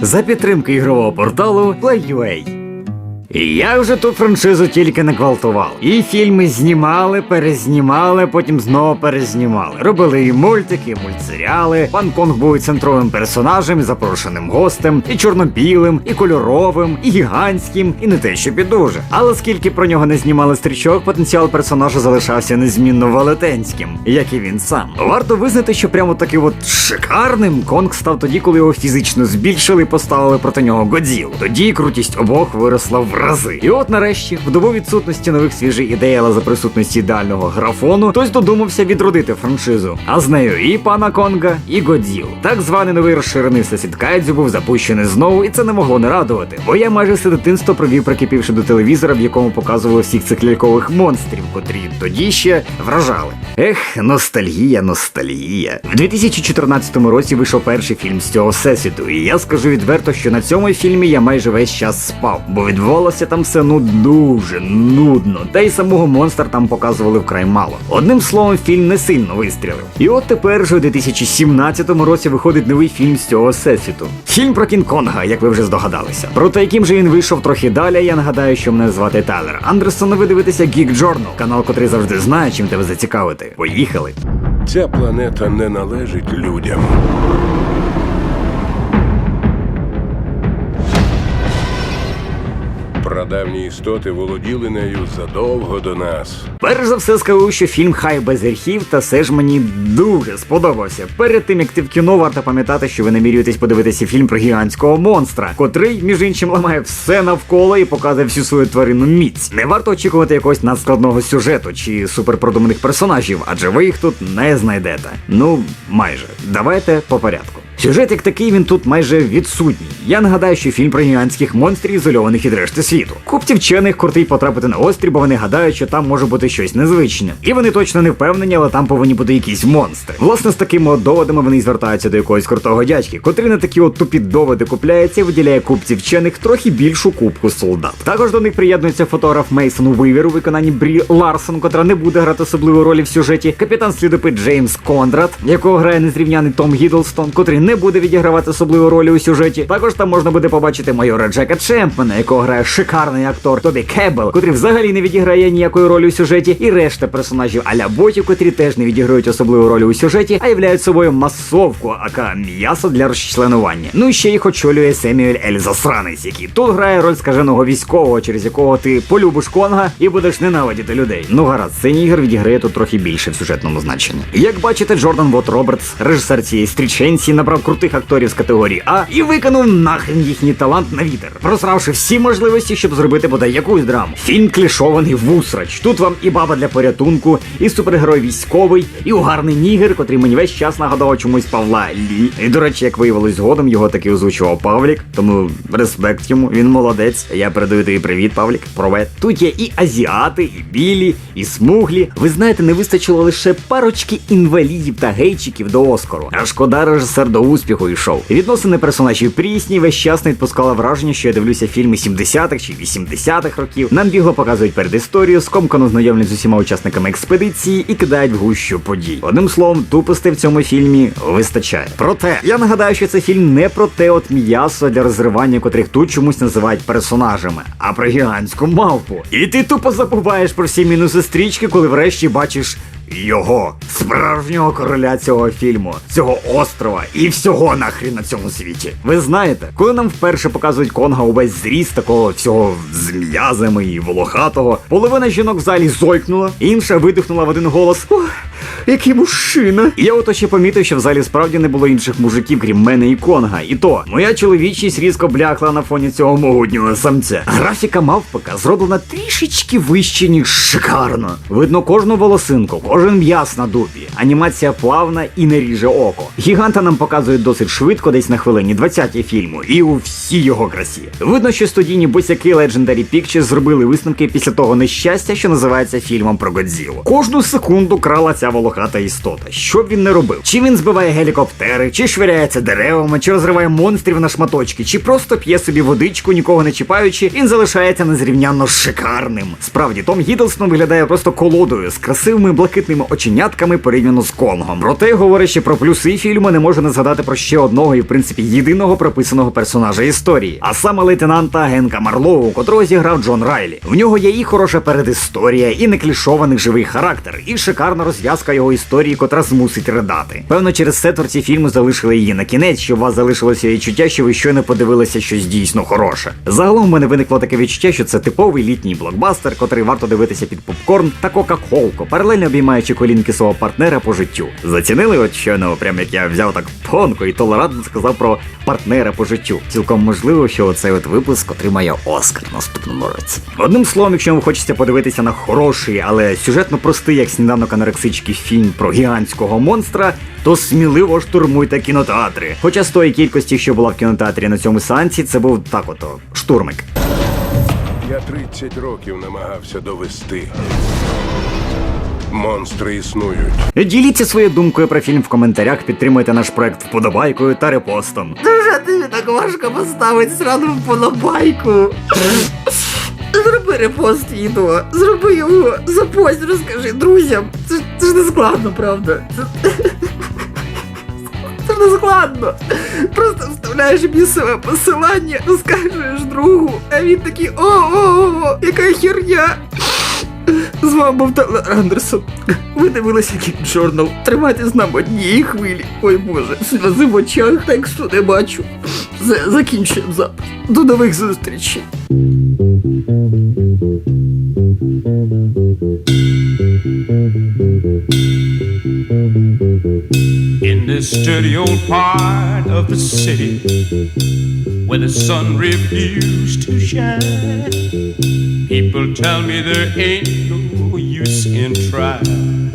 за підтримки ігрового порталу Play.ua. І Я вже ту франшизу тільки не гвалтував. І фільми знімали, перезнімали, потім знову перезнімали. Робили і мультики, і мультсеріали. Пан Конг був і центровим персонажем, і запрошеним гостем, і чорно-білим, і кольоровим, і гігантським, і не те, що підуже. Але скільки про нього не знімали стрічок, потенціал персонажа залишався незмінно велетенським, як і він сам. Варто визнати, що прямо таким от шикарним Конг став тоді, коли його фізично збільшили і поставили проти нього Годзілу. Тоді крутість обох виросла в рази. І от нарешті, в добу відсутності нових свіжих ідей, але за присутності ідеального графону, хтось додумався відродити франшизу. А з нею і пана Конга, і Годзілу. Так званий новий розширений всесвіт Кайдзю був запущений знову, і це не могло не радувати. Бо я майже все дитинство провів, прикипівши до телевізора, в якому показували всіх цих лялькових монстрів, котрі тоді ще вражали. Ех, ностальгія, ностальгія. В 2014 році вийшов перший фільм з цього всесвіту, і я скажу відверто, що на цьому фільмі я майже весь час спав, бо відбувалося там все ну дуже нудно, та й самого монстра там показували вкрай мало. Одним словом, фільм не сильно вистрілив. І от тепер же у 2017 році виходить новий фільм з цього всесвіту. Фільм про Кінг-Конга, як ви вже здогадалися. Проте яким же він вийшов трохи далі, я нагадаю, що мене звати Тайлер Андерсон. Ви дивитеся Geek Journal, канал, котрий завжди знає, чим тебе зацікавити. Поїхали. Ця планета не належить людям. Прадавні істоти володіли нею задовго до нас. Перш за все скажу, що фільм Хай без гріхів та все ж мені дуже сподобався. Перед тим як ти в кіно варто пам'ятати, що ви намірюєтесь подивитися фільм про гігантського монстра, котрий, між іншим, ламає все навколо і показує всю свою тваринну міць. Не варто очікувати якогось надскладного сюжету чи суперпродуманих персонажів, адже ви їх тут не знайдете. Ну, майже. Давайте по порядку. Сюжет як такий він тут майже відсутній. Я нагадаю, що фільм про гігантських монстрів, ізольованих від решти світу. Купці вчених кортить потрапити на острів, бо вони гадають, що там може бути щось незвичне. І вони точно не впевнені, але там повинні бути якісь монстри. Власне, з такими от доводами вони звертаються до якогось крутого дядьки, котрий на такі от тупі доводи купляється і виділяє купців вчених трохи більшу кубку солдат. Також до них приєднується фотограф Мейсон Уивер у виконанні Брі Ларсон, котра не буде грати особливої ролі в сюжеті. Капітан слідопит Джеймс Кондрат, якого грає незрівняний Том Гідлстон, котрий не буде відігравати особливу роль у сюжеті. Також там можна буде побачити майора Джека Чемпмена, якого грає шикарний актор Тобі Кебел, котрий взагалі не відіграє ніякої ролі у сюжеті, і решта персонажів аля ботів, котрі теж не відіграють особливу роль у сюжеті, а являють собою масовку, ака м'ясо для розчленування. Ну і ще їх очолює Семюель Ель Засранець, який тут грає роль скаженого військового, через якого ти полюбиш Конга і будеш ненавидіти людей. Ну гаразд, синій ігор відіграє тут трохи більше в сюжетному значенні. Як бачите, Джордан Вот Робертс, режисер цієї стріченці, набрав крутих акторів з категорії А і виконав нахрен їхній талант на вітер, просравши всі можливості, щоб зробити бодай якусь драму. Фільм клішований вусрач. Тут вам і баба для порятунку, і супергерой військовий, і угарний нігер, котрий мені весь час нагадав чомусь Павла Лі. І до речі, як виявилось згодом, його таки озвучував Павлік, тому респект йому, він молодець. Я передаю тобі привіт, Павлік. Провет. Тут є і азіати, і білі, і смуглі. Ви знаєте, не вистачило лише парочки інвалідів та гейчиків до Оскару. А шкода, режисер до успіху йшов. Відносини персонажів прісні, весь час не відпускала враження, що я дивлюся фільми 70-х чи 80-х років. Нам бігло показують передісторію, скомкано знайомлять з усіма учасниками експедиції і кидають в гущу подій. Одним словом, тупости в цьому фільмі вистачає. Проте я нагадаю, що це фільм не про те от м'ясо для розривання, котрих тут чомусь називають персонажами, а про гігантську мавпу. І ти тупо забуваєш про всі мінуси стрічки, коли врешті бачиш. Його справжнього короля цього фільму, цього острова і всього нахрін на цьому світі. Ви знаєте, коли нам вперше показують Конга увесь зріст такого всього з м'язами і волохатого, половина жінок в залі зойкнула, інша видихнула в один голос. Ох, який мужчина. І я ото ще помітив, що в залі справді не було інших мужиків, крім мене і Конга. І то моя чоловічість різко блякла на фоні цього могутнього самця. Графіка мавпика зроблена трішечки вище, ніж шикарно. Видно кожну волосинку, кожен м'яс на дубі. Анімація плавна і не ріже око. Гіганта нам показують досить швидко, десь на хвилині 20 фільму, і у всій його красі. Видно, що студійні босяки Legendary Pictures зробили висновки після того нещастя, що називається фільмом про Годзілу. Кожну секунду крала ця волохата істота. Що б він не робив? Чи він збиває гелікоптери, чи швиряється деревами, чи розриває монстрів на шматочки, чи просто п'є собі водичку, нікого не чіпаючи, він залишається незрівнянно шикарним. Справді, Том Гіддлстон виглядає просто колодою з красивими блакитними оченятками порівняно з Конгом. Проте, говорячи про плюси фільму, не можу не згадати про ще одного і в принципі єдиного прописаного персонажа історії, а саме лейтенанта Генка Марлоу, котрого зіграв Джон Райлі. В нього є і хороша передісторія, і неклішований живий характер, і шикарна розв'язка його історії, котра змусить ридати. Певно, через це творці фільму залишили її на кінець, щоб у вас залишилося відчуття, що ви щойно подивилися щось дійсно хороше. Загалом в мене виникло таке відчуття, що це типовий літній блокбастер, котрий варто дивитися під попкорн та кока-колку, паралельно обіймаючи колінки свого партнера по життю. Зацінили от щойно, прям як я взяв так тонко і толерантно сказав про партнера по життю. Цілком можливо, що оцей от випуск отримає Оскар наступному році. Одним словом, якщо вам хочеться подивитися на хороший, але сюжетно простий, як сніданок анорексички фільм про гігантського монстра, то сміливо штурмуйте кінотеатри. Хоча з тої кількості, що була в кінотеатрі на цьому сеансі, це був так ото штурмик. Я 30 років намагався довести. Монстри існують. Діліться своєю думкою про фільм в коментарях, підтримуйте наш проект вподобайкою та репостом. Дуже тобі так важко поставити срану вподобайку. Зроби репост відео, зроби його, запость, розкажи друзям. Це, ж- це ж не складно, правда. Це, це ж не складно. Просто вставляєш місцеве посилання, розкажеш другу, а він такий о-о-о, яка херня. З вами був Телер Андерсон. Ви дивилися Кіт Джорнал. Тримайтесь нам однієї хвилі. Ой боже, сльози в очах, тексту не бачу. Закінчуємо запис. До нових зустрічей. In this dirty old part of the city where the sun refused to shine, people tell me there ain't no use in trying.